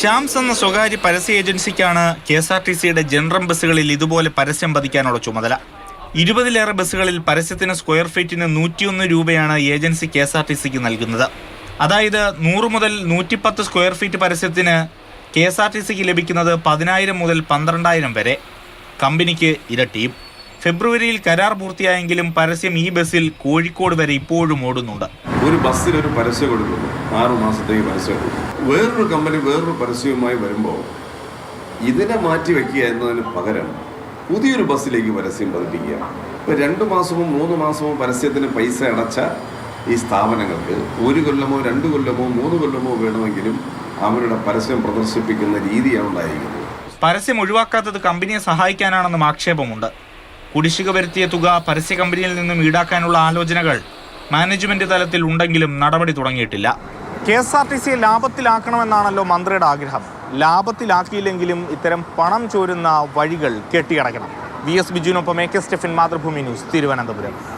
ഷാംസ് എന്ന സ്വകാര്യ പരസ്യ ഏജൻസിക്കാണ് കെ എസ് ആർ ടി സിയുടെ ജനറൽ ബസ്സുകളിൽ ഇതുപോലെ പരസ്യം പതിക്കാനുള്ള ചുമതല. ഇരുപതിലേറെ ബസ്സുകളിൽ പരസ്യത്തിന് സ്ക്വയർ ഫീറ്റിന് നൂറ്റിയൊന്ന് രൂപയാണ് agency K S R T സിക്ക് നൽകുന്നത്. അതായത് നൂറ് മുതൽ നൂറ്റിപ്പത്ത് സ്ക്വയർ ഫീറ്റ് പരസ്യത്തിന് കെ എസ് ആർ ടി സിക്ക് ലഭിക്കുന്നത് പതിനായിരം മുതൽ പന്ത്രണ്ടായിരം വരെ. കമ്പനിക്ക് ഇരട്ടിയും. ഫെബ്രുവരിയിൽ കരാർ പൂർത്തിയായെങ്കിലും പരസ്യം ഈ ബസ്സിൽ കോഴിക്കോട് വരെ ഇപ്പോഴും ഓടുന്നുണ്ട്. ഒരു ബസ്സിൽ ഒരു പരസ്യം കൊടുക്കുന്നു. ആറു മാസത്തേക്ക് പരസ്യം കൊടുക്കുന്നു. വേറൊരു കമ്പനി വേറൊരു പരസ്യവുമായി വരുമ്പോൾ ഇതിനെ മാറ്റി വെക്കുക എന്നതിന് പകരം പുതിയൊരു ബസ്സിലേക്ക് പരസ്യം പതിപ്പിക്കുക. ഇപ്പം രണ്ട് മാസവും മൂന്ന് മാസവും പരസ്യത്തിന് പൈസ അടച്ച ഈ സ്ഥാപനങ്ങൾക്ക് ഒരു കൊല്ലമോ രണ്ട് കൊല്ലമോ മൂന്ന് കൊല്ലമോ വേണമെങ്കിലും അവരുടെ പരസ്യം പ്രദർശിപ്പിക്കുന്ന രീതിയാണ് ഉണ്ടായിരിക്കുന്നത്. പരസ്യം ഒഴിവാക്കാത്തത് കമ്പനിയെ സഹായിക്കാനാണെന്നും ആക്ഷേപമുണ്ട്. കുടിശ്ശിക വരുത്തിയ തുക പരസ്യ കമ്പനിയിൽ നിന്നും ഈടാക്കാനുള്ള ആലോചനകൾ മാനേജ്മെന്റ് തലത്തിൽ ഉണ്ടെങ്കിലും നടപടി തുടങ്ങിയിട്ടില്ല. കെ എസ് ആർ ടി സിയെ ലാഭത്തിലാക്കണമെന്നാണല്ലോ മന്ത്രിയുടെ ആഗ്രഹം. ലാഭത്തിലാക്കിയില്ലെങ്കിലും ഇത്തരം പണം ചോരുന്ന വഴികൾ കെട്ടിയടക്കണം V S ബിജുവിനൊപ്പം A K Stephin Mathrubhumi news Thiruvananthapuram.